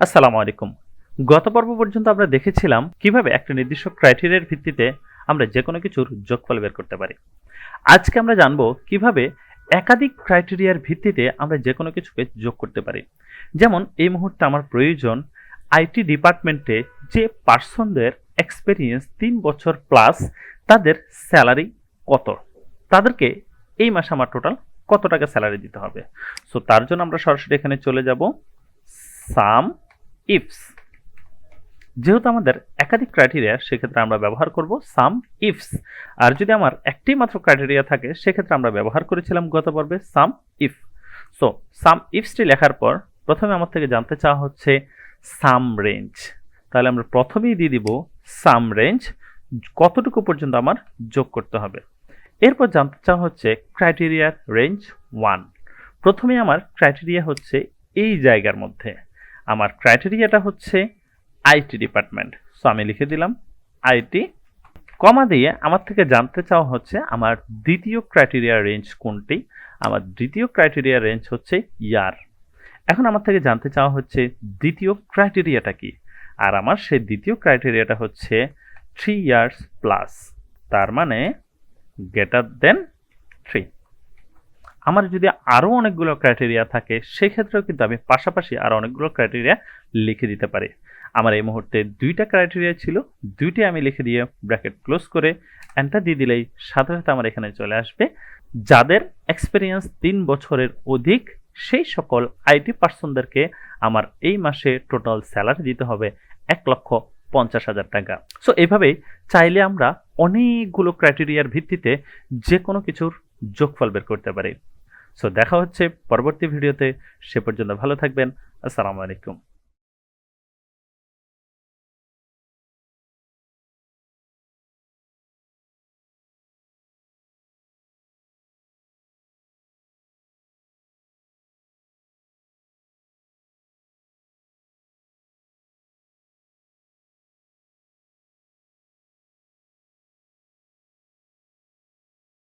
আসসালামু আলাইকুম। গত পর্ব পর্যন্ত আমরা দেখেছিলাম কীভাবে একটা নির্দিষ্ট ক্রাইটেরিয়ার ভিত্তিতে আমরা যে কোনো কিছুর যোগফল বের করতে পারি। আজকে আমরা জানব কীভাবে একাধিক ক্রাইটেরিয়ার ভিত্তিতে আমরা যে কোনো কিছুকে যোগ করতে পারি। যেমন, এই মুহূর্তে আমার প্রয়োজন আইটি ডিপার্টমেন্টে যে পার্সনদের এক্সপেরিয়েন্স তিন বছর প্লাস তাদের স্যালারি কত? তাদেরকে এই মাসে আমার টোটাল কত টাকা স্যালারি দিতে হবে? সো তার জন্য আমরা সরাসরি এখানে চলে যাব। সাম ইফস যেহেতু আমাদের একাধিক ক্রাইটেরিয়া সেক্ষেত্রে আমরা ব্যবহার করব সাম ইফস আর যদি আমার একটি মাত্র ক্রাইটেরিয়া থাকে, সেক্ষেত্রে আমরা ব্যবহার করেছিলাম গত পর্বে সাম ইফ সো সাম ইফসটি লেখার পর প্রথমে আমার থেকে জানতে চাওয়া হচ্ছে সাম রেঞ্জ তাহলে আমরা প্রথমেই দিয়ে দিব সাম রেঞ্জ কতটুকু পর্যন্ত আমার যোগ করতে হবে। এরপর জানতে চাওয়া হচ্ছে ক্রাইটেরিয়ার রেঞ্জ ওয়ান প্রথমে আমার ক্রাইটেরিয়া হচ্ছে এই জায়গার মধ্যে। আমার ক্রাইটেরিয়াটা হচ্ছে আইটি ডিপার্টমেন্ট সো আমি লিখে দিলাম আইটি কমা দিয়ে আমার থেকে জানতে চাওয়া হচ্ছে আমার দ্বিতীয় ক্রাইটেরিয়া রেঞ্জ কোনটি? আমার দ্বিতীয় ক্রাইটেরিয়া রেঞ্জ হচ্ছে ইয়ার। এখন আমার থেকে জানতে চাওয়া হচ্ছে দ্বিতীয় ক্রাইটেরিয়াটা কি? আর আমার সেই দ্বিতীয় ক্রাইটেরিয়াটা হচ্ছে থ্রি ইয়ার্স প্লাস তার মানে গেটার দেন থ্রি আমার যদি আরও অনেকগুলো ক্রাইটেরিয়া থাকে, সেক্ষেত্রেও কিন্তু আমি পাশাপাশি আরও অনেকগুলো ক্রাইটেরিয়া লিখে দিতে পারি। আমার এই মুহূর্তে দুইটা ক্রাইটেরিয়া ছিল, দুইটি আমি লিখে দিয়ে ব্র্যাকেট ক্লোজ করে এন্টার দিয়ে দিলেই সাথে সাথে আমার এখানে চলে আসবে। যাদের এক্সপিরিয়েন্স তিন বছরের অধিক, সেই সকল আইটি পার্সনদেরকে আমার এই মাসে টোটাল স্যালারি দিতে হবে এক লক্ষ পঞ্চাশ হাজার টাকা। সো এইভাবেই চাইলে আমরা অনেকগুলো ক্রাইটেরিয়ার ভিত্তিতে যে কোনো কিছুর যোগফল বের করতে পারি। সো দেখা হচ্ছে পরবর্তী ভিডিওতে সে পর্যন্ত ভালো থাকবেন। আসসালামু আলাইকুম।